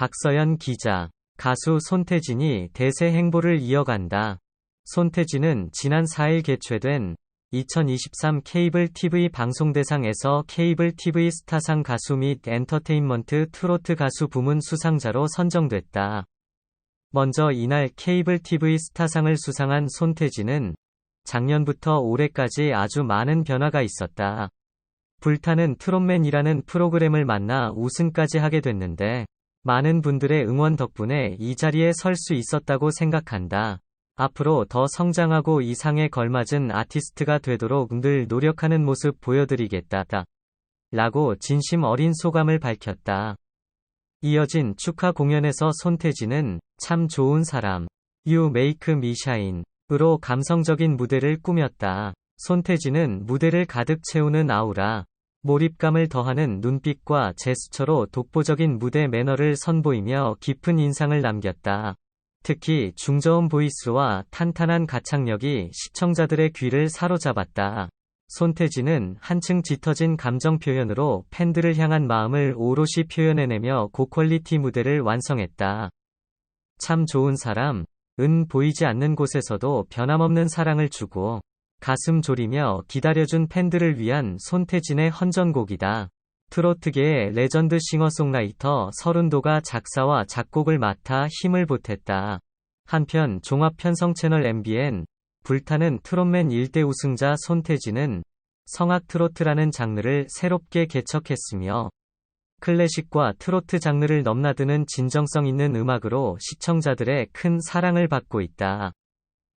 박서연 기자. 가수 손태진이 대세 행보를 이어간다. 손태진은 지난 4일 개최된 2023 케이블 TV 방송대상에서 케이블 TV 스타상 가수 및 엔터테인먼트 트로트 가수 부문 수상자로 선정됐다. 먼저 이날 케이블 TV 스타상을 수상한 손태진은 작년부터 올해까지 아주 많은 변화가 있었다. 불타는 트롯맨이라는 프로그램을 만나 우승까지 하게 됐는데 많은 분들의 응원 덕분에 이 자리에 설 수 있었다고 생각한다. 앞으로 더 성장하고 이 상에 걸맞은 아티스트가 되도록 늘 노력하는 모습 보여드리겠다. 라고 진심 어린 소감을 밝혔다. 이어진 축하 공연에서 손태진은 참 좋은 사람, You Make Me Shine 으로 감성적인 무대를 꾸몄다. 손태진은 무대를 가득 채우는 아우라, 몰입감을 더하는 눈빛과 제스처로 독보적인 무대 매너를 선보이며 깊은 인상을 남겼다. 특히 중저음 보이스와 탄탄한 가창력이 시청자들의 귀를 사로잡았다. 손태진은 한층 짙어진 감정 표현으로 팬들을 향한 마음을 오롯이 표현해내며 고퀄리티 무대를 완성했다. 참 좋은 사람, 은 보이지 않는 곳에서도 변함없는 사랑을 주고 가슴 졸이며 기다려준 팬들을 위한 손태진의 헌전곡이다. 트로트계의 레전드 싱어송라이터 서른도가 작사와 작곡을 맡아 힘을 보탰다. 한편 종합편성 채널 MBN 불타는 트롯맨 1대 우승자 손태진은 성악 트로트라는 장르를 새롭게 개척했으며 클래식과 트로트 장르를 넘나드는 진정성 있는 음악으로 시청자들의 큰 사랑을 받고 있다.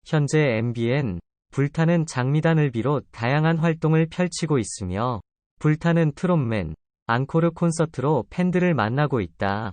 현재 MBN 불타는 장미단을 비롯 다양한 활동을 펼치고 있으며 불타는 트롯맨 앙코르 콘서트로 팬들을 만나고 있다.